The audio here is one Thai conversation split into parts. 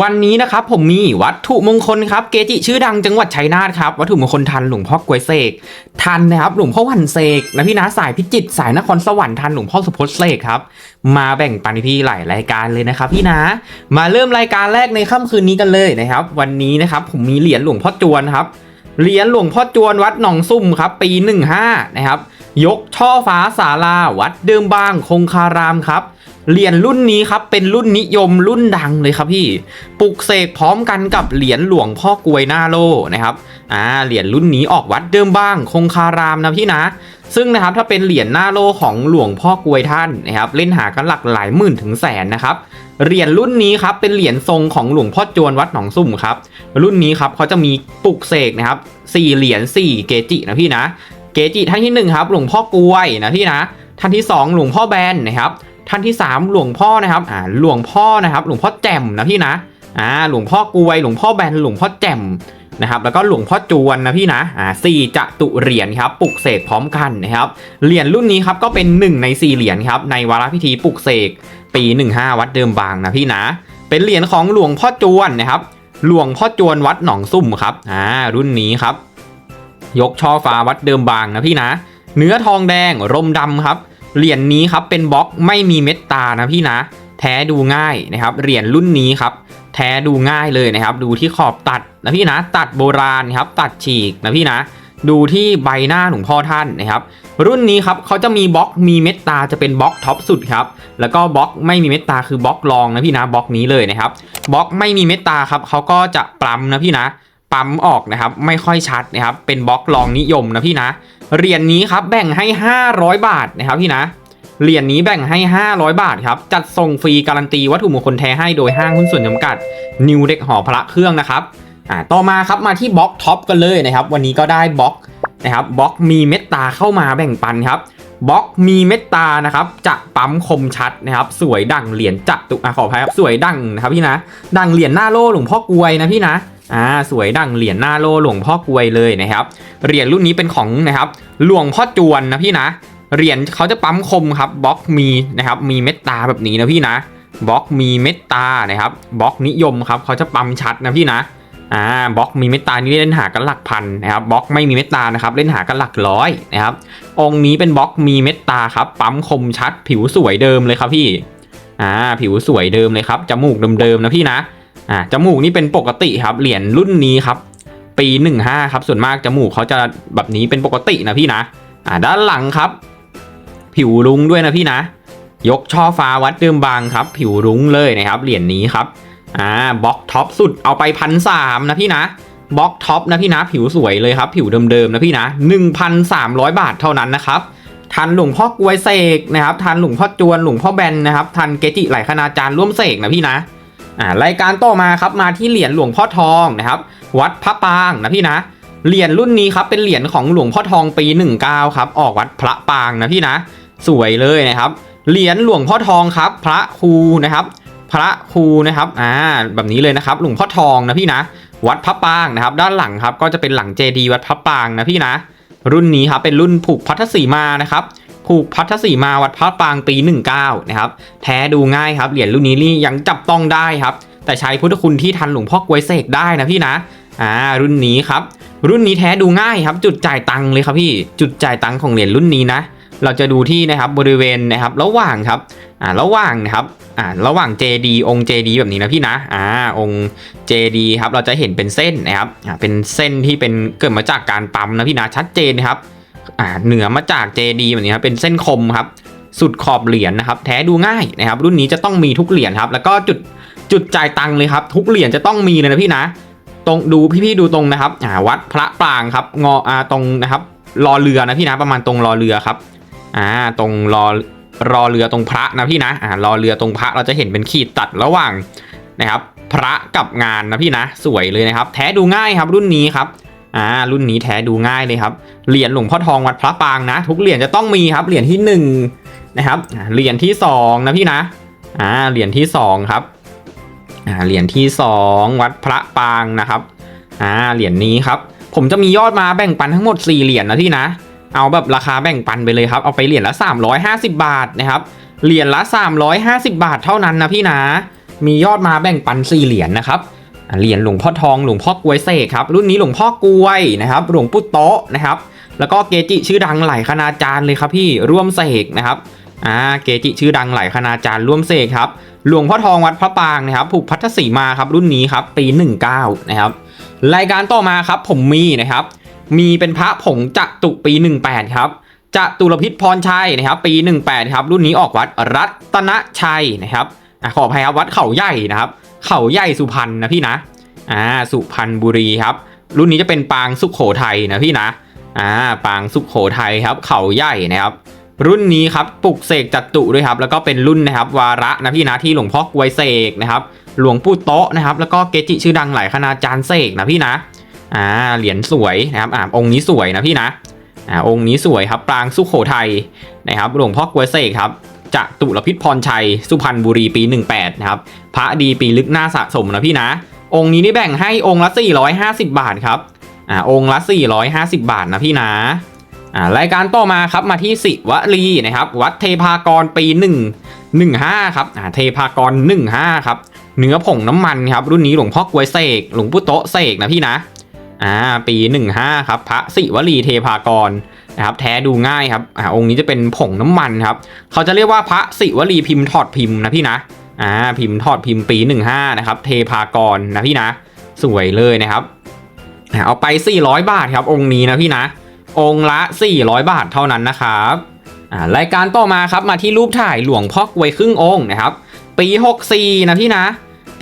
วันนี้นะครับผมมีวัตถุมงคลครับเกจิชื่อดังจังหวัดชัยนาทครับวัตถุมงคลทันหลวงพ่อกวยเสกทันนะครับหลวงพ่อวันเสกนะพี่นะสายพิจิตสายนครสวรรค์ทันหลวงพ่อสุพจน์เสกครับมาแบ่งปันพี่หลายรายการเลยนะครับพี่นะมาเริ่มรายการแรกในค่ำคืนนี้กันเลยนะครับ วันนี้นะครับผมมีเหรียญหลวงพ่อจวนครับเหรียญหลวงพ่อจวนวัดหนองซุ่มครับปี 15นะครับยกช่อฟ้าศาลาวัดเดิมบางคงคารามครับ เหรียญรุ่นนี้ครับเป็นรุ่นนิยมรุ่นดังเลยครับพี่ปลุกเสกพร้อมกันกับเหรียญหลวงพ่อกวยหน้าโลนะครับอ่าเหรียญรุ่นนี้ออกวัดเดิมบ้าง คงคารามนะพี่นะ ซึ่งนะครับถ้าเป็นเหรียญหน้าโลของหลวงพ่อกวยท่านนะครับเล่นหากันหลักหลายหมื่นถึงแสนนะครับเหรียญรุ่นนี้ครับเป็นเหรียญทรงของหลวงพ่อจวนวัดหนองซุ่มครับรุ่นนี้ครับเขาจะมีปลุกเสกนะครับสี่เหรียญสี่เกจินะพี่นะ เกจิท่านที่หนึ่งครับหลวงพ่อกวยนะพี่นะท่านที่สองหลวงพ่อแบนนะครับ ท่านที่ 3 หลวงพ่อนะครับอ่าหลวงพ่อนะครับ หลวงพ่อแจ่มนะพี่นะอ่าหลวงพ่อกวย หลวงพ่อแบนหลวงพ่อแจ่มนะครับแล้วก็หลวงพ่อจวนนะพี่นะอ่าสี่จะตุเหรียญครับปลุกเสกพร้อมกันนะครับเหรียญรุ่นนี้ครับก็เป็น 1 ใน 4 เหรียญครับในวาระพิธีปลุกเสกปี 15 วัดเดิมบางนะพี่นะ เป็นเหรียญของหลวงพ่อจวนนะครับหลวงพ่อจวนวัดหนองซุ่มครับอ่ารุ่นนี้ครับ ยกช่อฟ้าวัดเดิมบางนะพี่นะ เนื้อทองแดงร่มดำครับ เหรียญนี้ครับเป็นบล็อกไม่มีเม็ดตานะพี่นะ แท้ดูง่ายนะครับเหรียญรุ่นนี้ครับแท้ดูง่ายเลยนะครับ ดูที่ขอบตัดนะพี่นะตัดโบราณครับตัดฉีกนะพี่นะ ดูที่ใบหน้าหลวงพ่อท่านนะครับ รุ่นนี้ครับเขาจะมีบล็อกมีเม็ดตาจะเป็นบล็อกท็อปสุดครับแล้วก็บล็อกไม่มีเม็ดตาคือบล็อกรองนะพี่นะบล็อกนี้เลยนะครับบล็อกไม่มีเม็ดตาครับเขาก็จะปล้ำนะพี่นะ ปั๊มออกนะครับ ไม่ค่อยชัดนะครับ เป็นบล็อกรองนิยมนะพี่นะเหรียญนี้ครับแบ่งให้ 500 บาทนะครับพี่นะเหรียญนี้แบ่งให้ 500 บาทครับ จัดส่งฟรีการันตีวัตถุมงคลแท้ให้โดยห้างหุ้นส่วนจำกัด นิวเด็กหอพระเครื่องนะครับอ่าต่อมาครับมาที่บล็อกท็อปกันเลยนะครับ วันนี้ก็ได้บล็อกนะครับบล็อกมีเม็ดตาเข้ามาแบ่งปันครับบล็อกมีเม็ดตานะครับจะปั๊มคมชัดนะครับ สวยดั่งเหรียญจัตุอะขออภัยครับสวยดั่งนะครับพี่นะ ดั่งเหรียญหน้าโล่หลวงพ่อกวยนะพี่นะ อ่าสวยดังเหรียญหน้าโลหลวงพ่อกวยเลยนะครับเหรียญรุ่นนี้เป็นของนะครับหลวงพ่อจวนนะพี่นะเหรียญเขาจะปั๊มคมครับบล็อกมีนะครับมีเม็ดตาแบบนี้นะพี่นะบล็อกมีเม็ดตานะครับบล็อกนิยมครับเขาจะปั๊มชัดนะพี่นะอ่าบล็อกมีเม็ดตานี่เล่นหากันหลักพันนะครับบล็อกไม่มีเม็ดตานะครับเล่นหากันหลักร้อยนะครับองค์นี้เป็นบล็อกมีเม็ดตาครับปั๊มคมชัด ผิวสวยเดิมเลยครับพี่อ่าผิวสวยเดิมเลยครับจมูกเดิมๆนะพี่นะ อ่าจมูกนี่เป็นปกติครับเหรียญรุ่นนี้ครับ ปี 15 ครับ ส่วนมากจมูกเขาจะแบบนี้เป็นปกตินะพี่นะอ่าด้านหลังครับ ผิวรุ้งด้วยนะพี่นะ ยกช่อฟ้าวัดเดิมบางครับ ผิวรุ้งเลยนะครับ เหรียญนี้ครับอ่าบล็อกท็อปสุดเอาไปพันสามนะพี่นะบล็อกท็อปนะพี่นะผิวสวยเลยครับ ผิวเดิมๆนะพี่นะ1,300 บาทเท่านั้นนะครับทันหลวงพ่อกวยเสกนะครับทันหลวงพ่อจวนหลวงพ่อแบนนะครับทันเกจิไหลคณาจารย์ร่วมเสกนะพี่นะ อ่ารายการต่อมาครับมาที่เหรียญหลวงพ่อทองนะครับ วัดพระปางนะพี่นะเหรียญรุ่นนี้ครับเป็นเหรียญของหลวงพ่อทองปี 19ครับออกวัดพระปางนะพี่นะ สวยเลยนะครับเหรียญหลวงพ่อทองครับ พระครูนะครับ พระครูนะครับอ่าแบบนี้เลยนะครับ หลวงพ่อทองนะพี่นะ วัดพระปางนะครับ ด้านหลังครับก็จะเป็นหลังเจดีย์วัดพระปางนะพี่นะ รุ่นนี้ครับเป็นรุ่นผูกพัทธสีมานะครับ ผูกพัทธสีมาวัดพระปางปี 19 นะครับ แท้ดูง่ายครับ เหรียญรุ่นนี้นี่ยังจับต้องได้ครับ แต่ใช้พุทธคุณที่ทันหลวงพ่อกวยเสกได้นะพี่นะ อ่า รุ่นนี้ครับ รุ่นนี้แท้ดูง่ายครับ จุดจ่ายตังค์เลยครับพี่ จุดจ่ายตังค์ของเหรียญรุ่นนี้นะ เราจะดูที่นะครับบริเวณนะครับ ระหว่างครับ อ่า ระหว่างนะครับ อ่า ระหว่าง JD องค์ JD แบบนี้นะพี่นะ อ่า องค์ JD ครับ เราจะเห็นเป็นเส้นนะครับ อ่า เป็นเส้นที่เป็นเกิดมาจากการปั๊มนะพี่นะ ชัดเจนครับ อ่าเหนือมาจาก JD แบบนี้ครับเป็นเส้นคมครับ สุดขอบเหรียญนะครับ แท้ดูง่ายนะครับ รุ่นนี้จะต้องมีทุกเหรียญครับ แล้วก็จุดจุดจ่ายตังค์เลยครับ ทุกเหรียญจะต้องมีเลยนะพี่นะ ตรงดูพี่ๆดูตรงนะครับอ่าวัดพระปรางครับงออ่าตรงนะครับรอเรือนะพี่นะประมาณตรงรอเรือครับอ่าตรงรอรอเรือตรงพระนะพี่นะอ่ารอเรือตรงพระเราจะเห็นเป็นขีดตัดระหว่างนะครับ พระกับงานนะพี่นะ สวยเลยนะครับ แท้ดูง่ายครับรุ่นนี้ครับ อ่ารุ่นนี้แท้ดูง่ายเลยครับเหรียญหลวงพ่อทองวัดพระปางนะ ทุกเหรียญจะต้องมีครับเหรียญที่หนึ่งนะครับเหรียญที่สองนะพี่นะอ่าเหรียญที่สองครับอ่าเหรียญที่สองวัดพระปางนะครับอ่าเหรียญนี้ครับ ผมจะมียอดมาแบ่งปันทั้งหมด 4 เหรียญนะพี่นะ เอาแบบราคาแบ่งปันไปเลยครับเอาไปเหรียญละ 350 บาทนะครับเหรียญละ 350 บาทเท่านั้นนะพี่นะ มียอดมาแบ่งปันสี่เหรียญนะครับ เหรียญหลวงพ่อทองหลวงพ่อกวยเสกครับรุ่นนี้หลวงพ่อกวยนะครับหลวงปู่โตะนะครับ แล้วก็เกจิชื่อดังหลายคณาจารย์เลยครับพี่ร่วมเสกนะครับอ่าเกจิชื่อดังหลายคณาจารย์ร่วมเสกครับหลวงพ่อทองวัดพระปางนะครับผูกพัทธสีมาครับรุ่นนี้ครับปี 19นะครับรายการต่อมาครับผมมีนะครับมีเป็นพระผงจตุปี 18ครับจตุรพิษพรชัยนะครับ ปี 18ครับรุ่นนี้ออกวัดรัตนชัยนะครับอขออภัยครับวัดเขาใหญ่นะครับ เขาใหญ่สุพรรณนะพี่นะอ่าสุพรรณบุรีครับ รุ่นนี้จะเป็นปางสุขโขทัยนะพี่นะอ่าปางสุขโขทัยครับ เขาใหญ่นะครับ รุ่นนี้ครับปลุกเสกจัตุด้วยครับ แล้วก็เป็นรุ่นนะครับ วาระนะพี่นะที่หลวงพ่อกวยเสกนะครับ หลวงปู่โตะนะครับ แล้วก็เกจิชื่อดังหลายคณาจารย์เสกนะพี่นะอ่าเหรียญสวยนะครับอ่าองค์นี้สวยนะพี่นะอ่าองค์นี้สวยครับปางสุโขทัยนะครับ หลวงพ่อกวยเสกครับ จะตุรพิษพรชัย สุพรรณบุรีปี 18 นะครับ พระดีปีลึกหน้าสะสมนะพี่นะ องค์นี้นี่แบ่งให้องค์ละ 450 บาทครับ อ่า องค์ละ 450 บาทนะพี่นะอ่ารายการต่อมาครับมาที่สิวลีนะครับ วัดเทพากรปี 1 15 ครับอ่าเทพากร 15 ครับ เนื้อผงน้ำมันครับ รุ่นนี้หลวงพ่อกวยเสก หลวงปู่โตเสกนะพี่นะ อ่า ปี 15 ครับ พระศิวลีเทพากร นะครับแท้ดูง่ายครับอ่าองค์นี้จะเป็นผงน้ำมันครับเขาจะเรียกว่าพระศิวลีพิมพ์ถอดพิมพ์นะพี่นะอ่าพิมพ์ถอดพิมพ์ปี 15 นะครับ เทพากรนะพี่นะสวยเลยนะครับเอาไป 400 บาทครับ องค์นี้นะพี่นะ องค์ละ 400 บาทเท่านั้นนะครับอ่ารายการต่อมาครับมาที่รูปถ่ายหลวงพ่อกวยครึ่งองค์นะครับ ปี 64 นะพี่นะ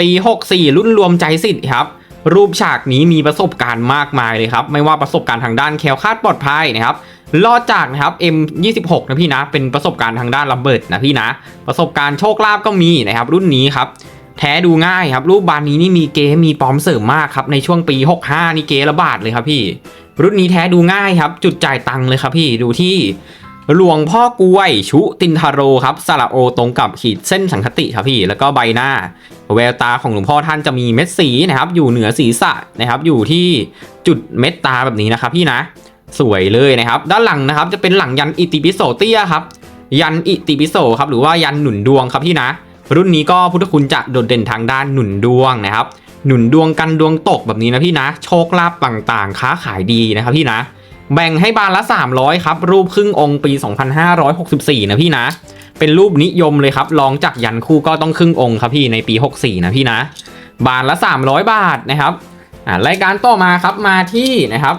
ปี 64 รุ่นรวมใจสิทธิ์ครับ รูปฉากนี้มีประสบการณ์มากมายเลยครับ ไม่ว่าประสบการณ์ทางด้านแคล้วคลาดปลอดภัยนะครับ รอดจากนะครับ M26 นะพี่นะ เป็นประสบการณ์ทางด้านระเบิดนะพี่นะ ประสบการณ์โชคลาภก็มีนะครับ รุ่นนี้ครับ แท้ดูง่ายครับ รูปบานนี้นี่มีเกมมีปลอมเสริมมากครับ ในช่วงปี 65 นี่เกระบาดเลยครับพี่ รุ่นนี้แท้ดูง่ายครับ จุดจ่ายตังค์เลยครับพี่ ดูที่หลวงพ่อกล้วยชุตินทาโรครับสระโอตรงกับขีดเส้นสังคติครับพี่ แล้วก็ใบหน้า แววตาของหลวงพ่อท่านจะมีเม็ดสีนะครับ อยู่เหนือศีรษะนะครับ อยู่ที่จุดเม็ดตาแบบนี้นะครับพี่นะ สวยเลยนะครับ ด้านหลังนะครับจะเป็นหลังยันอิติปิโสเตี้ยครับ ยันอิติปิโสครับหรือว่ายันหนุนดวงครับพี่นะ รุ่นนี้ก็พุทธคุณจะโดดเด่นทางด้านหนุนดวงนะครับ หนุนดวงกันดวงตกแบบนี้นะพี่นะ โชคลาภต่างๆ ค้าขายดีนะครับพี่นะ แบ่งให้บานละ 300 ครับ รูปครึ่งองค์ปี 2564 นะพี่นะ เป็นรูปนิยมเลยครับลองจากยันคู่ก็ต้องครึ่งองค์ครับพี่ในปี 64 นะพี่นะ บานละ 300 บาทนะครับอ่ารายการต่อมาครับมาที่นะครับ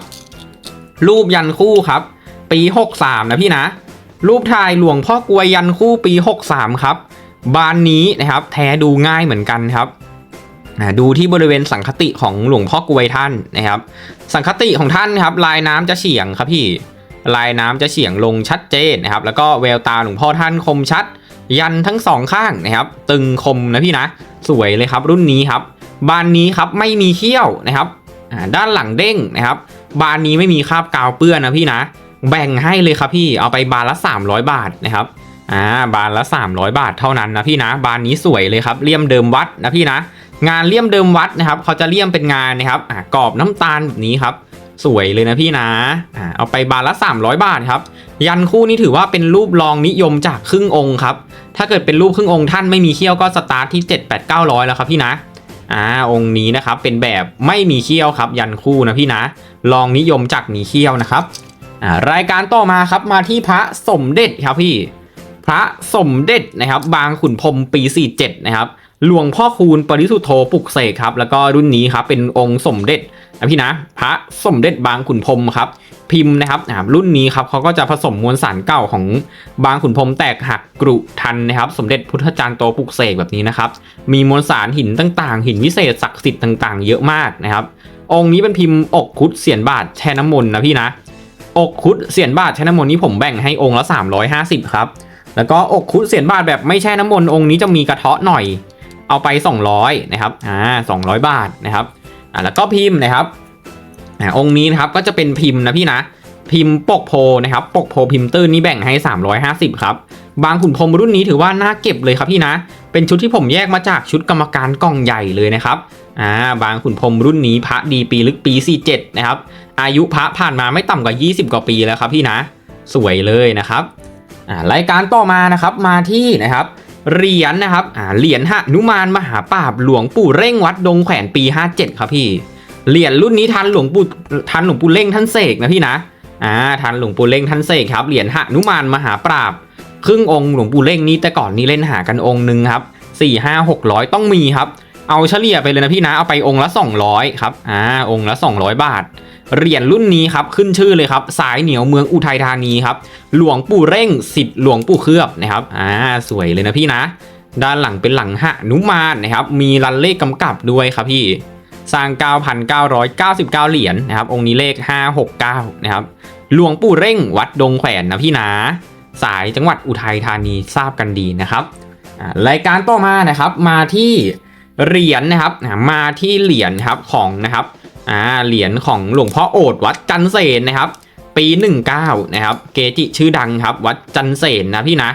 รูปยันคู่ครับ ปี 63 นะพี่นะ รูปถ่ายหลวงพ่อกวยยันคู่ปี 63 ครับ บานนี้นะครับ แท้ดูง่ายเหมือนกันครับดูที่บริเวณสังคติของหลวงพ่อกวยท่านนะครับ สังคติของท่านครับ ลายน้ำจะเฉียงครับพี่ ลายน้ำจะเฉียงลงชัดเจนนะครับ แล้วก็แววตาหลวงพ่อท่านคมชัด ยันทั้งสองข้างนะครับ ตึงคมนะพี่นะ สวยเลยครับรุ่นนี้ครับ บานนี้ครับไม่มีเขี้ยวนะครับด้านหลังเด้งนะครับ บานนี้ไม่มีคราบกาวเปื้อนนะพี่นะ แบ่งให้เลยครับพี่เอาไปบานละ 300 บาทนะครับอ่าบานละ 300 บาทเท่านั้นนะพี่นะ บานนี้สวยเลยครับเลี่ยมเดิมวัดนะพี่นะ งานเลี่ยมเดิมวัดนะครับเขาจะเลี่ยมเป็นงานนะครับอ่ากรอบน้ำตาลแบบนี้ครับสวยเลยนะพี่นะอ่าเอาไปบานละ 300 บาทครับ ยันคู่นี้ถือว่าเป็นรูปรองนิยมจากครึ่งองค์ครับ ถ้าเกิดเป็นรูปครึ่งองค์ท่านไม่มีเขี้ยวก็สตาร์ทที่ 7 8 9 0 0 แล้วครับพี่นะ อ่าองค์นี้นะครับเป็นแบบไม่มีเขี้ยวครับ ยันคู่นะพี่นะ ลองนิยมจากหมีเขี้ยวนะครับอ่ารายการต่อมาครับมาที่พระสมเด็จครับพี่ พระสมเด็จนะครับ บางขุนพรมปี 47 นะครับหลวงพ่อคูณปริสุทธโธปลุกเสกครับ แล้วก็รุ่นนี้ครับเป็นองค์สมเด็จนะพี่นะ พระสมเด็จบางขุนพรมครับ พิมพ์นะครับอ่ารุ่นนี้ครับเขาก็จะผสมมวลสารเก่าของบางขุนพรมแตกหักกรุทันนะครับ สมเด็จพุทธจารย์โตปลุกเสกแบบนี้นะครับ มีมวลสารหินต่างๆ หินวิเศษศักดิ์สิทธิ์ต่างๆ เยอะมากนะครับ องค์นี้เป็นพิมพ์อกคุดเสียนบาทแช่น้ำมนต์นะพี่นะ อกคุดเสียนบาทแช่น้ำมนต์นี้ผมแบ่งให้องค์ละ 350 ครับ แล้วก็อกคุดเสียนบาทแบบไม่แช่น้ำมนต์องค์นี้จะมีกระเทาะหน่อย เอาไป 200 นะครับ อ่า200 บาทนะครับอ่าแล้วก็พิมพ์นะครับอ่าองค์นี้นะครับก็จะเป็นพิมพ์นะพี่นะ พิมพ์ปกโพนะครับ ปกโพพิมพ์ตื้นนี่แบ่งให้ 350 ครับ บางขุนพรหมรุ่นนี้ถือว่าน่าเก็บเลยครับพี่นะ เป็นชุดที่ผมแยกมาจากชุดกรรมการกล่องใหญ่เลยนะครับ อ่าบางขุนพรมรุ่นนี้พระดีปีลึกปี 47 นะครับ อายุพระผ่านมาไม่ต่ำกว่า 20 กว่าปีแล้วครับพี่นะ สวยเลยนะครับอ่ารายการต่อมานะครับมาที่นะครับเหรียญนะครับอ่าเหรียญหนุมานมหาปราบหลวงปู่เร่งวัดดงแขวนปี 57 ครับพี่เหรียญรุ่นนี้ทันหลวงปู่ทันหลวงปู่เร่งท่านเสกนะพี่นะอ่าทันหลวงปู่เร่งท่านเสกครับเหรียญหนุมานมหาปราบ ครึ่งองค์หลวงปู่เร่งนี้แต่ก่อนนี้เล่นหากันองค์หนึ่งครับสี่ห้าหกร้อยต้องมีครับ เอาเฉลี่ยไปเลยนะพี่นะ เอาไปองค์ละ 200 ครับ อ่า องค์ละ 200 บาท เหรียญรุ่นนี้ครับ ขึ้นชื่อเลยครับ สายเหนียวเมืองอุทัยธานีครับ หลวงปู่เร่งสิทธิ์หลวงปู่เคลือบนะครับ อ่า สวยเลยนะพี่นะ ด้านหลังเป็นหลังหะนุมานนะครับ มีรันเลขกำกับด้วยครับพี่ สร้าง 9,999 เหรียญนะครับ องค์นี้เลข 569 นะครับ หลวงปู่เร่งวัดดงแขวนนะพี่นะ สายจังหวัดอุทัยธานีทราบกันดีนะครับ รายการต่อมานะครับ มาที่ เหรียญนะครับมาที่เหรียญครับของนะครับอ่าเหรียญของหลวงพ่อโอดวัดจันเสนนะครับ ปี 19นะครับเกจิชื่อดังครับวัดจันเสนนะพี่นะ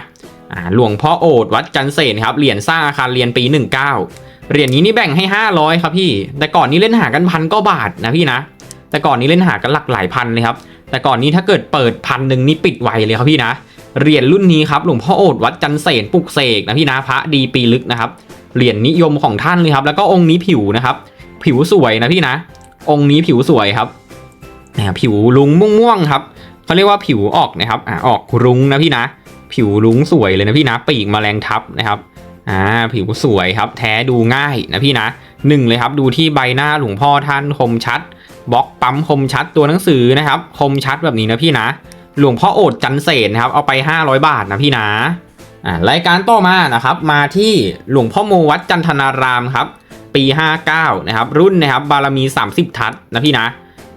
อ่าหลวงพ่อโอดวัดจันเสนครับเหรียญสร้างอาคารเรียนปี 19เหรียญนี้นี่แบ่งให้ 500 ครับพี่ แต่ก่อนนี้เล่นหากันพันก็บาทนะพี่นะ แต่ก่อนนี้เล่นหากันหลักหลายพันเลยครับแต่ก่อนนี้ถ้าเกิดเปิดพันหนึ่งนี่ปิดไวเลยครับพี่นะเหรียญรุ่นนี้ครับหลวงพ่อโอดวัดจันเสนปลุกเสกนะพี่นะพระดีปีลึกนะครับ เหรียญนิยมของท่านเลยครับ แล้วก็องค์นี้ผิวนะครับ ผิวสวยนะพี่นะ องค์นี้ผิวสวยครับนะผิวลุงม่วงๆครับเขาเรียกว่าผิวออกนะครับอ่าออกรุ้งนะพี่นะ ผิวลุงสวยเลยนะพี่นะ ปีกแมลงทับนะครับอ่าผิวสวยครับ แท้ดูง่ายนะพี่นะหนึ่งเลยครับ ดูที่ใบหน้าหลวงพ่อท่านคมชัดบล็อกปั๊มคมชัดตัวหนังสือนะครับ คมชัดแบบนี้นะพี่นะ หลวงพ่อโอดจันเสนนะครับ เอาไป 500 บาทนะพี่นะ รายการต่อมานะครับมาที่หลวงพ่อโมวัดจันทนารามครับปี 59นะครับรุ่นนะครับบารมี 30 ทัศนะพี่นะ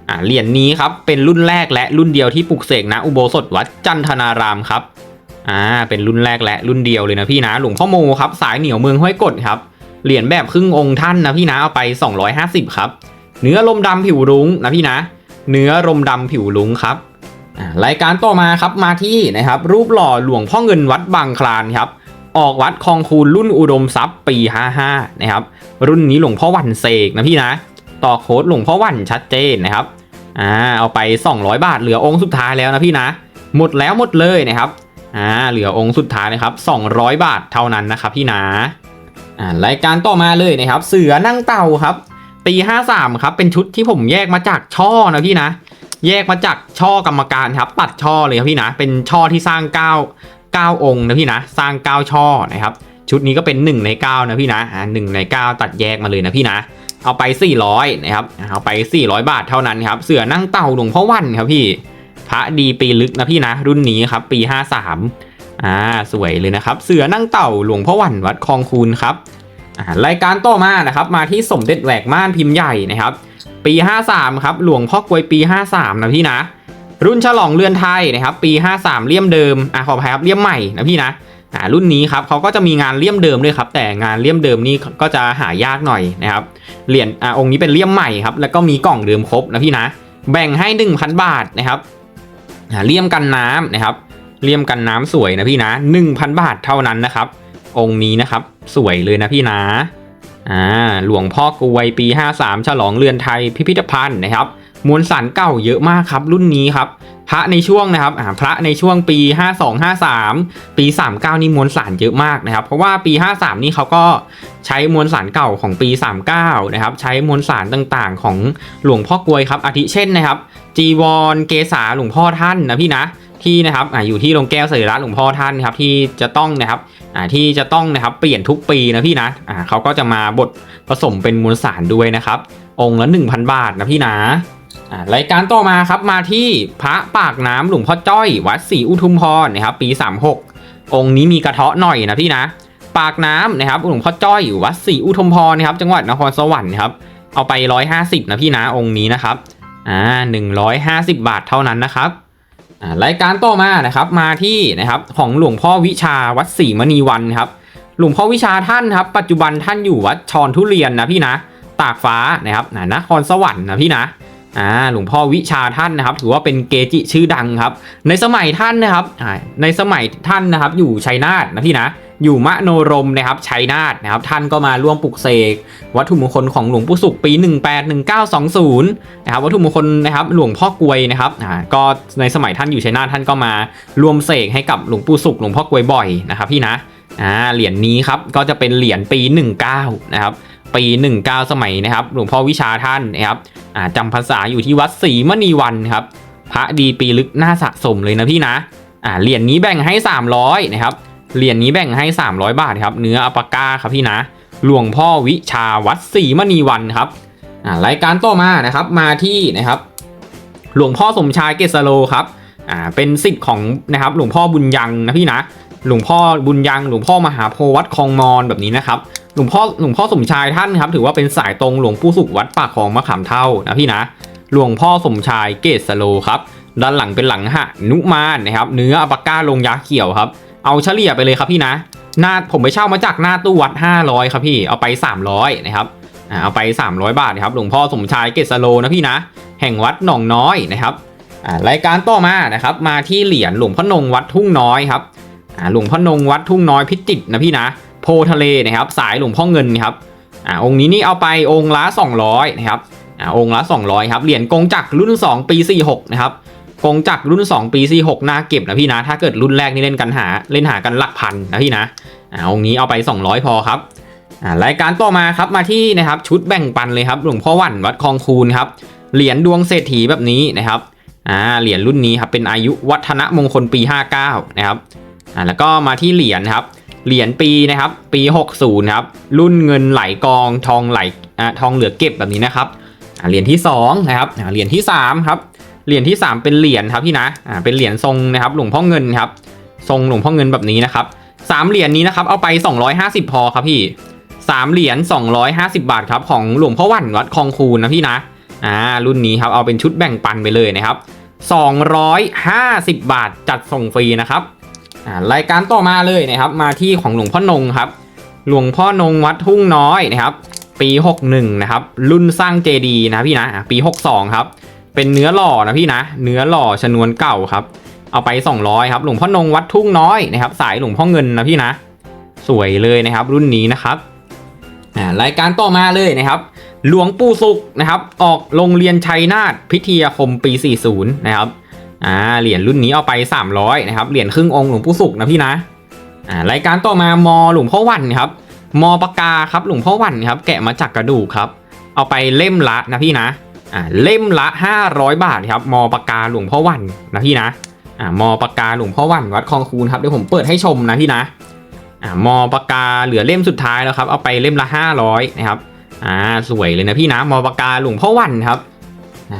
อ่าเหรียญนี้ครับเป็นรุ่นแรกและรุ่นเดียวที่ปลุกเสกนะอุโบสถวัดจันทนารามครับอ่าเป็นรุ่นแรกและรุ่นเดียวเลยนะพี่นะหลวงพ่อโมครับสายเหนียวเมืองห้วยกดครับเหรียญแบบครึ่งองค์ท่านนะพี่นะเอาไป 250 ครับ เนื้อลมดำผิวรุ้งนะพี่นะ เนื้อลมดำผิวรุ้งครับ รายการต่อมาครับมาที่นะครับรูปหล่อหลวงพ่อเงินวัดบางคลานครับออกวัดคลองคูณรุ่นอุดมทรัพย์ปี 55 นะครับ รุ่นนี้หลวงพ่อวันเสกนะพี่นะ ต่อโค้ดหลวงพ่อวันชัดเจนนะครับอ่าเอาไป 200 บาทเหลือองค์สุดท้ายแล้วนะพี่นะ หมดแล้วหมดเลยนะครับอ่าเหลือองค์สุดท้ายนะครับ 200 บาทเท่านั้นนะครับพี่นะอ่ารายการต่อมาเลยนะครับ เสือนั่งเต่าครับ ปี 53 ครับเป็นชุดที่ผมแยกมาจากช่อนะพี่นะ แยกมาจากช่อกรรมการครับ ตัดช่อเลยครับพี่นะ เป็นช่อที่สร้าง9 9องค์นะพี่นะ สร้าง 9 ช่อนะครับ ชุดนี้ก็เป็น 1 ใน 9 นะพี่นะอ่าหใน 9 ตัดแยกมาเลยนะพี่นะ เอาไป 400นะครับ เอาไป 400 บาทเท่านั้นครับ เสือนั่งเต่าหลวงพ่อวันครับพี่ พระดีปีลึกนะพี่นะ รุ่นนี้ครับ ปี 53อ่า สวยเลยนะครับ เสือนั่งเต่าหลวงพ่อวันวัดคลองคูณครับอ่ารายการต่อมานะครับ มาที่สมเด็จแหวกม่านพิมพ์ใหญ่นะครับ ปี 53 ครับหลวงพ่อกลวยปี 53 นะพี่นะ รุ่นฉลองเรือนไทยนะครับปี 53 เลี่ยมเดิมอะขออภัยครับเลี่ยมใหม่นะพี่นะอ่ารุ่นนี้ครับเขาก็จะมีงานเลี่ยมเดิมด้วยครับ แต่งานเลี่ยมเดิมนี่ก็จะหายากหน่อยนะครับเหรียญอ่าองค์นี้เป็นเลี่ยมใหม่ครับแล้วก็มีกล่องเดิมครบนะพี่นะ แบ่งให้ 1,000 บาทนะครับอ่าเลี่ยมกันน้ำนะครับเลี่ยมกันน้ำสวยนะพี่นะ 1,000 บาทเท่านั้นนะครับ องค์นี้นะครับ สวยเลยนะพี่นะ อ่าหลวงพ่อกวยปี 53 ฉลองเรือนไทยพิพิธภัณฑ์นะครับมวลสารเก่าเยอะมากครับ รุ่นนี้ครับ พระในช่วงนะครับพระในช่วงปี 52 53 ปี 39 นี่มวลสารเยอะมากนะครับ เพราะว่าปี 53 นี่เขาก็ใช้มวลสารเก่าของปี 39 นะครับ ใช้มวลสารต่างๆ ของหลวงพ่อกวยครับอาทิเช่นนะครับ จีวรเกษาหลวงพ่อท่านนะพี่นะ ที่นะครับอาอยู่ที่โรงแก้วสรีระหลวงพ่อท่านครับที่จะต้องนะครับอ่าที่จะต้องนะครับเปลี่ยนทุกปีนะพี่นะอ่าเขาก็จะมาบดผสมเป็นมวลสารด้วยนะครับ องค์ละ 1,000 บาทนะพี่นะอ่ารายการต่อมาครับมาที่พระปากน้ำหลวงพ่อจ้อย วัดศรีอุทุมพรนะครับปี 36 องค์นี้มีกระเทาะหน่อยนะพี่นะ ปากน้ำนะครับหลวงพ่อจ้อยวัดศรีอุทุมพรนะครับจังหวัดนครสวรรค์นะครับเอาไป 150 นะพี่นะองค์นี้นะครับอ่า150 บาทเท่านั้นนะครับ รายการต่อมานะครับมาที่นะครับของหลวงพ่อวิชาวัดศรีมณีวันครับหลวงพ่อวิชาท่านครับ ปัจจุบันท่านอยู่วัดชอนทุเรียนนะพี่นะ ตากฟ้านะครับนะนครสวรรค์นะพี่นะอ่าหลวงพ่อวิชาท่านนะครับ ถือว่าเป็นเกจิชื่อดังครับ ในสมัยท่านนะครับในสมัยท่านนะครับอยู่ชัยนาทนะพี่นะ อยู่มะโนรมนะครับชัยนาทนะครับท่านก็มาร่วมปลุกเสกวัตถุมงคลของหลวงปู่ศุกร์ปี 181920นะครับวัตถุมงคลนะครับหลวงพ่อกวยนะครับอ่าก็ในสมัยท่านอยู่ชัยนาทท่านก็มารวมเสกให้กับหลวงปู่ศุกร์หลวงพ่อกวยบ่อยนะครับพี่นะอ่าเหรียญนี้ครับก็จะเป็นเหรียญปี 19นะครับปี 19 สมัยนะครับหลวงพ่อวิชาท่านนะครับอ่าจำพรรษาอยู่ที่วัดศรีมณีวันครับพระดีปีลึกน่าสะสมเลยนะพี่นะอ่าเหรียญนี้แบ่งให้ 300นะครับ เหรียญนี้แบ่งให้ 300 บาทครับ เนื้ออัปาก้าครับพี่นะ หลวงพ่อวิชาวัดศรีมณีวันครับอ่ารายการต่อมานะครับมาที่นะครับ หลวงพ่อสมชายเกษโลครับอ่าเป็นสิทธิ์ของนะครับหลวงพ่อบุญยังนะพี่นะ หลวงพ่อบุญยัง หลวงพ่อมหาโพวัดคลองมอนแบบนี้นะครับหลวงพ่อหลวงพ่อสมชายท่านครับ ถือว่าเป็นสายตรงหลวงปู่สุขวัดปากคลองมะขามเท่านะพี่นะ หลวงพ่อสมชายเกษโลครับด้านหลังเป็นหลังหะนุมานนะครับ เนื้ออัปปาก้าลงยาเขียวครับ เอาเฉลี่ยไปเลยครับพี่นะ หน้าผมไปเช่ามาจากหน้าตู้วัด 500 ครับพี่ เอาไป 300 นะครับอ่าเอาไป 300 บาทนะครับ หลวงพ่อสมชายเกษโลนะพี่นะ แห่งวัดหนองน้อยนะครับอ่ารายการต่อมานะครับ มาที่เหรียญหลวงพ่อนงวัดทุ่งน้อยครับอ่าหลวงพ่อนงวัดทุ่งน้อยพิจิตรนะพี่นะ โพทะเลนะครับ สายหลวงพ่อเงินครับอ่าองค์นี้นี่เอาไปองค์ละ 200 นะครับอ่าองค์ละ 200 ครับ เหรียญกงจักรรุ่น 2 ปี 46 นะครับ กงจักรรุ่น 2 ปี46น่าเก็บนะพี่นะ ถ้าเกิดรุ่นแรกนี่เล่นกันหาเล่นหากันหลักพันนะพี่นะอ่าองค์นี้เอาไป 200 พอครับอ่ารายการต่อมาครับมาที่นะครับชุดแบ่งปันเลยครับหลวงพ่อวันวัดคลองคูนครับเหรียญดวงเศรษฐีแบบนี้นะครับอ่าเหรียญรุ่นนี้ครับเป็นอายุวัฒนมงคลปี 59 นะครับอ่าแล้วก็มาที่เหรียญครับเหรียญปีนะครับปี 60 ครับรุ่นเงินไหลกองทองไหลอ่าทองเหลือเก็บแบบนี้นะครับอ่าเหรียญที่2นะครับอ่าเหรียญที่3ครับ เหรียญที่ 3 เป็นเหรียญครับพี่นะอ่าเป็นเหรียญทรงนะครับหลวงพ่อเงินครับทรงหลวงพ่อเงินแบบนี้นะครับสามเหรียญนี้นะครับเอาไป 250 พอครับพี่สามเหรียญ250 บาทครับของหลวงพ่อวันวัดคลองคูนนะพี่นะอ่ารุ่นนี้ครับเอาเป็นชุดแบ่งปันไปเลยนะครับ250 บาทจัดส่งฟรีนะครับอ่ารายการต่อมาเลยนะครับ มาที่ของหลวงพ่อนงครับ หลวงพ่อนงวัดทุ่งน้อยนะครับ ปี 61 นะครับ รุ่นสร้างเจดีย์นะพี่นะอะปี 62 ครับ เป็นเนื้อหล่อนะพี่นะ เนื้อหล่อชนวนเก่าครับ เอาไป 200ครับหลวงพ่อนงวัดทุ่งน้อยนะครับ สายหลวงพ่อเงินนะพี่นะ สวยเลยนะครับ รุ่นนี้นะครับอ่ารายการต่อมาเลยนะครับ หลวงปู่สุขนะครับ ออกโรงเรียนชัยนาทพิทยาคมปี 40 นะครับอ่าเหรียญรุ่นนี้เอาไป 300นะครับเหรียญครึ่งองค์หลวงปู่สุขนะพี่นะอ่ารายการต่อมามอหลวงพ่อวันครับมอปากกาครับหลวงพ่อวันครับ แกะมาจากกระดูกครับ เอาไปเล่มละนะพี่นะ อ่าเล่มละ 500 บาทครับมอปากกาหลวงพ่อวันนะพี่นะอ่ามอปากกาหลวงพ่อวันวัดคลองคูนครับเดี๋ยวผมเปิดให้ชมนะพี่นะอ่ามอปากกาเหลือเล่มสุดท้ายแล้วครับเอาไปเล่มละ 500นะครับอ่าสวยเลยนะพี่นะมอปากกาหลวงพ่อวันครับ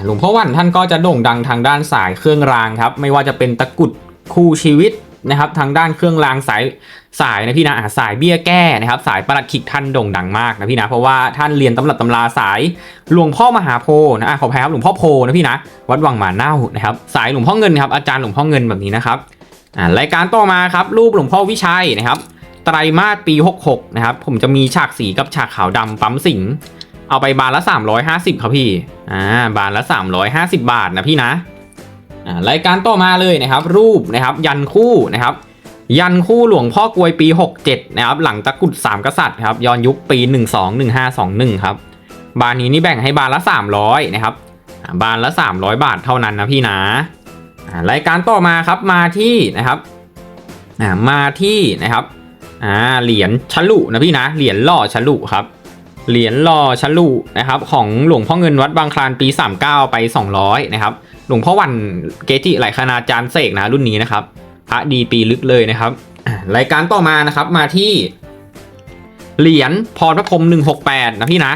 หลวงพ่อวันท่านก็จะโด่งดังทางด้านสายเครื่องรางครับ ไม่ว่าจะเป็นตะกุดคู่ชีวิตนะครับ ทางด้านเครื่องรางสาย สายนะพี่นะอ่าสายเบี้ยแก้นะครับสายประหลัดขิกท่านโด่งดังมากนะพี่นะเพราะว่าท่านเรียนตำรับตำราสายหลวงพ่อมหาโพนะอ่าขออภัยครับหลวงพ่อโพนะพี่นะวัดวังหมาเน่านะครับสายหลวงพ่อเงินครับอาจารย์หลวงพ่อเงินแบบนี้นะครับอ่ารายการต่อมาครับรูปหลวงพ่อวิชัยนะครับไตรมาสปี 66 นะครับ ผมจะมีฉากสีกับฉากขาวดำปั๊มสิง เอาไปบานละ 350 ครับพี่ อ่า บานละ 350 บาทนะพี่นะ อ่า รายการต่อมาเลยนะครับ รูปนะครับ ยันคู่นะครับ ยันคู่หลวงพ่อกลวยปี 67 นะครับ หลังตะกุดสามกษัตริย์ครับย้อนยุคปี 121521 ครับ บานนี้นี่แบ่งให้บานละ 300 นะครับ บานละ 300 บาทเท่านั้นนะพี่นะรายการต่อมาครับมาที่นะครับมาที่นะครับเหรียญฉลุนะพี่นะเหรียญหล่อฉลุครับเหรียญหล่อฉลุนะครับ ของหลวงพ่อเงินวัดบางคลานปี 39 ไป 200 นะครับ หลวงพ่อวันเกจิไหลคณาจารย์เสกนะรุ่นนี้นะครับ พระดีปีลึกเลยนะครับ รายการต่อมานะครับมาที่ เหรียญพรพระพรหม168 นะพี่นะ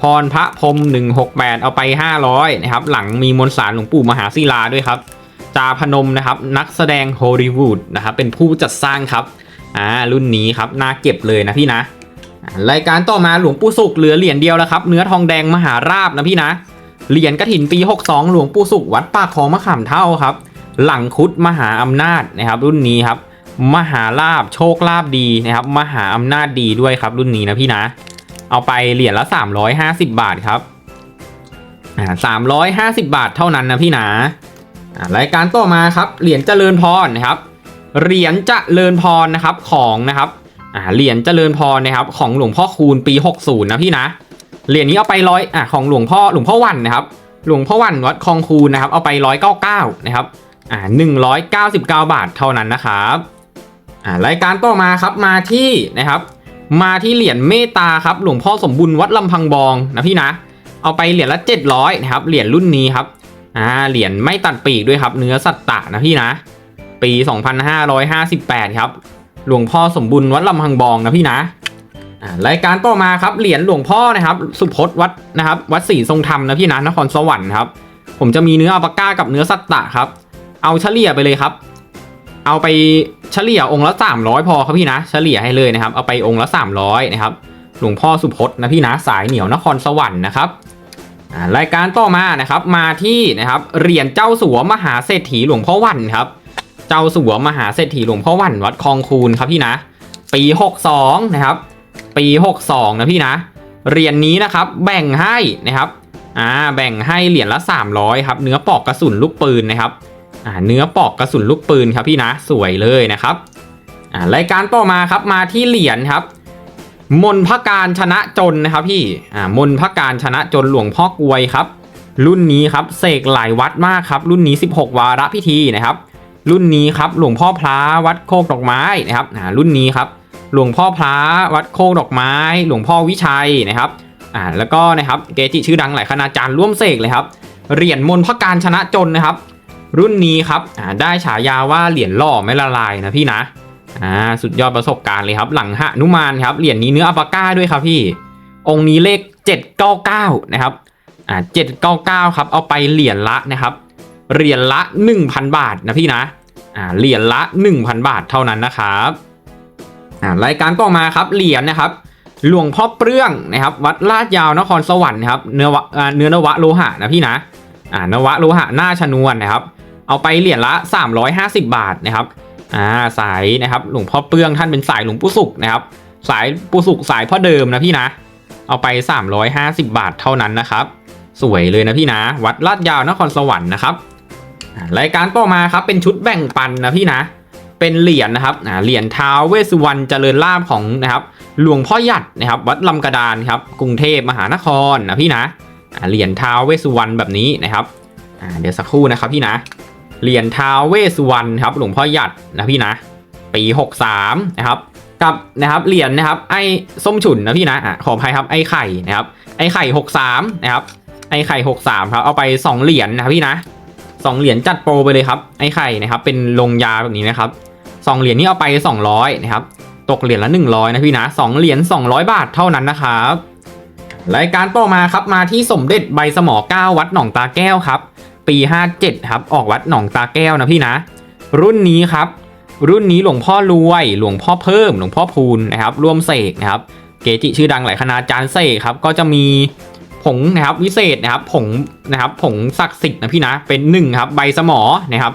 พรพระพรหม168 เอาไป 500 นะครับ หลังมีมวลสารหลวงปู่มหาศิลาด้วยครับ จาพนมนะครับ นักแสดงฮอลลีวูดนะครับเป็นผู้จัดสร้างครับอ่ารุ่นนี้ครับน่าเก็บเลยนะพี่นะ รายการต่อมาหลวงปู่สุขเหลือเหรียญเดียวแล้วครับ เนื้อทองแดงมหาราบนะพี่นะเหรียญกระถินปี 62 หลวงปู่สุขวัดปากคลองมะขามเท่าครับ หลังคุดมหาอำนาจนะครับ รุ่นนี้ครับ มหาลาบโชคลาบดีนะครับ มหาอำนาจดีด้วยครับ รุ่นนี้นะพี่นะ เอาไปเหรียญละ 350 บาทครับอ่า350บาทเท่านั้นนะพี่นะอ่ารายการต่อมาครับ เหรียญเจริญพรนะครับ เหรียญเจริญพรนะครับของนะครับอ่าเหรียญเจริญพรนะครับ ของหลวงพ่อคูณปี60นะพี่นะ เหรียญนี้เอาไปร้อยอ่าของหลวงพ่อหลวงพ่อวันนะครับ หลวงพ่อวันวัดคลองคูณนะครับ เอาไปร้อยเก้าเก้านะครับ อ่าหนึ่งร้อยเก้าสิบเก้าบาทเท่านั้นนะครับอ่ารายการต่อมาครับมาที่นะครับ มาที่เหรียญเมตตาครับหลวงพ่อสมบุญวัดลำพังบองนะพี่นะ เอาไปเหรียญละ 700นะครับเหรียญรุ่นนี้ครับอ่าเหรียญไม่ตัดปีกด้วยครับ เนื้อสัตตะนะพี่นะ ปี 2558 ครับ หลวงพ่อสมบุญวัดลำพังบองนะพี่นะอ่ารายการต่อมาครับเหรียญหลวงพ่อนะครับ สุพจน์วัดนะครับ วัดศรีทรงธรรมนะพี่นะนครสวรรค์ครับ ผมจะมีเนื้ออัปก้ากับเนื้อสัตตะครับ เอาเฉลี่ยไปเลยครับ เอาไปเฉลี่ยองค์ละ 300 พอครับพี่นะ เฉลี่ยให้เลยนะครับ เอาไปองค์ละ 300 นะครับ หลวงพ่อสุพจน์นะพี่นะสายเหนียวนครสวรรค์นะครับรายการต่อมานะครับมาที่นะครับเหรียญเจ้าสัวมหาเศรษฐีหลวงพ่อวันครับ เจ้าสัวมหาเศรษฐีหลวงพ่อวันวัดคลองคูนครับพี่นะ ปี 62 นะครับ ปี 62 นะพี่นะเหรียญนี้นะครับแบ่งให้นะครับอ่าแบ่งให้เหรียญละ 300 ครับ เนื้อปอกกระสุนลูกปืนนะครับ อ่าเนื้อปอกกระสุนลูกปืนครับพี่นะสวยเลยนะครับอ่ารายการต่อมาครับมาที่เหรียญครับ มนพการชนะจนนะครับพี่อ่ามนพการชนะจนหลวงพ่อกวยครับรุ่นนี้ครับเสกหลายวัดมากครับ รุ่นนี้ 16 วาระพิธีนะครับ รุ่นนี้ครับหลวงพ่อพระวัดโคกดอกไม้นะครับอ่ารุ่นนี้ครับหลวงพ่อพระวัดโคกดอกไม้ หลวงพ่อวิชัยนะครับอ่าแล้วก็นะครับเกจิชื่อดังหลายคณาจารย์ร่วมเสกเลยครับเหรียญมนพการชนะจนนะครับ รุ่นนี้ครับได้ฉายาว่าเหรียญหล่อไม่ละลายนะพี่นะอ่าสุดยอดประสบการณ์เลยครับ หลังหะนุมานครับเหรียญนี้เนื้ออัปาก้าด้วยครับพี่ องค์นี้เลข 799 นะครับอ่า799 ครับ เอาไปเหรียญละนะครับเหรียญละ 1,000 บาทนะพี่นะอ่าเหรียญละ 1,000 บาทเท่านั้นนะครับอ่ารายการต่อมาครับเหรียญนะครับ หลวงพ่อเปลื้องนะครับ วัดลาดยาวนครสวรรค์นะครับเนื้อวะเนื้อนวะโลหะนะพี่นะอ่านวะโลหะหน้าชนวนนะครับ เอาไปเหรียญละ 350 บาทนะครับอ่าสายนะครับหลวงพ่อเปื้องท่านเป็นสายหลวงปู่สุกนะครับสายปู่สุกสายพ่อเดิมนะพี่นะ เอาไป 350 บาทเท่านั้นนะครับ สวยเลยนะพี่นะ วัดลาดยาวนครสวรรค์นะครับรายการต่อมาครับเป็นชุดแบ่งปันนะพี่นะ เป็นเหรียญนะครับอ่าเหรียญท้าวเวสสุวรรณเจริญลาภของนะครับหลวงพ่อหยัดนะครับ วัดลำกระดานครับกรุงเทพมหานครนะพี่นะเหรียญท้าวเวสสุวรรณแบบนี้นะครับอ่าเดี๋ยวสักครู่นะครับพี่นะ เหรียญท้าวเวสวรรณครับหลวงพ่อหยัดนะพี่นะ ปี 63 นะครับ กับนะครับเหรียญนะครับไอ้ส้มฉุนนะพี่นะอะขออภัยครับไอ้ไข่นะครับไอ้ไข่ 63 นะครับไอ้ไข่ 63 ครับเอาไป 2 เหรียญนะครับพี่นะ2เหรียญจัดโปรไปเลยครับไอ้ไข่นะครับเป็นลงยาแบบนี้นะครับ2เหรียญนี้เอาไป 200นะครับตกเหรียญละ 100 นะพี่นะ2เหรียญ200 บาทเท่านั้นนะครับรายการต่อมาครับมาที่สมเด็จใบสมอ9วัดหนองตาแก้วครับ ปี 57 ครับ ออกวัดหนองตาแก้วนะพี่นะ รุ่นนี้ครับ รุ่นนี้หลวงพ่อรวย หลวงพ่อเพิ่ม หลวงพ่อพูนนะครับร่วมเสกนะครับ เกจิชื่อดังหลายคณาจารย์เสกครับ ก็จะมีผงนะครับวิเศษนะครับผงนะครับผงศักดิ์สิทธิ์นะพี่นะเป็นหนึ่งครับใบสมอนะครับ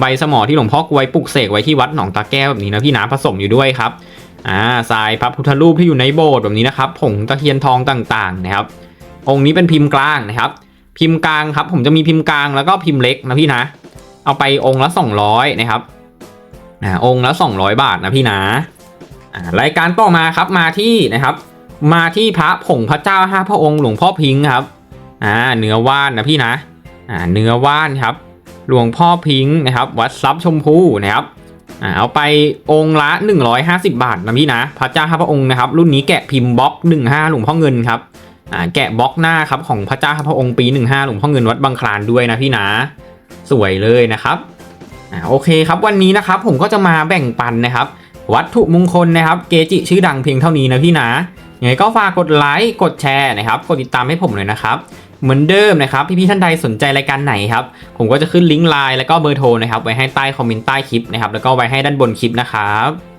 ใบสมอที่หลวงพ่อกวยปลุกเสกไว้ที่วัดหนองตาแก้วแบบนี้นะพี่นะผสมอยู่ด้วยครับอ่าทรายพระพุทธรูปที่อยู่ในโบสถ์แบบนี้นะครับผงตะเคียนทองต่างๆนะครับ องค์นี้เป็นพิมพ์กลางนะครับ พิมพ์กลางครับ ผมจะมีพิมพ์กลางแล้วก็พิมพ์เล็กนะพี่นะ เอาไปองค์ละ 200 นะครับอ่าองค์ละ 200 บาทนะพี่นะอ่ารายการต่อมาครับมาที่นะครับ มาที่พระผงพระเจ้าห้าพระองค์หลวงพ่อพิงค์ครับอ่าเนื้อว่านนะพี่นะอ่าเนื้อว่านครับ หลวงพ่อพิงค์นะครับ วัดทรัพย์ชมพูนะครับอ่าเอาไปองค์ละ 150 บาทนะพี่นะ พระเจ้าห้าพระองค์นะครับ รุ่นนี้แกะพิมพ์บล็อก 15 หลวงพ่อเงินครับ อ่าแกะบล็อกหน้าครับของพระเจ้าพระองค์ปี 15หลวงพ่อเงินวัดบางคลานด้วยนะพี่นะ สวยเลยนะครับอ่าโอเคครับวันนี้นะครับผมก็จะมาแบ่งปันนะครับ วัตถุมงคลนะครับ เกจิชื่อดังเพียงเท่านี้นะพี่นะยังไงก็ฝากกดไลค์กดแชร์นะครับกดติดตามให้ผมเลยนะครับเหมือนเดิมนะครับพี่ๆท่านใดสนใจรายการไหนครับผมก็จะขึ้นลิงก์ไลน์แล้วก็เบอร์โทรนะครับไว้ให้ใต้คอมเมนต์ใต้คลิปนะครับแล้วก็ไว้ให้ด้านบนคลิปนะครับ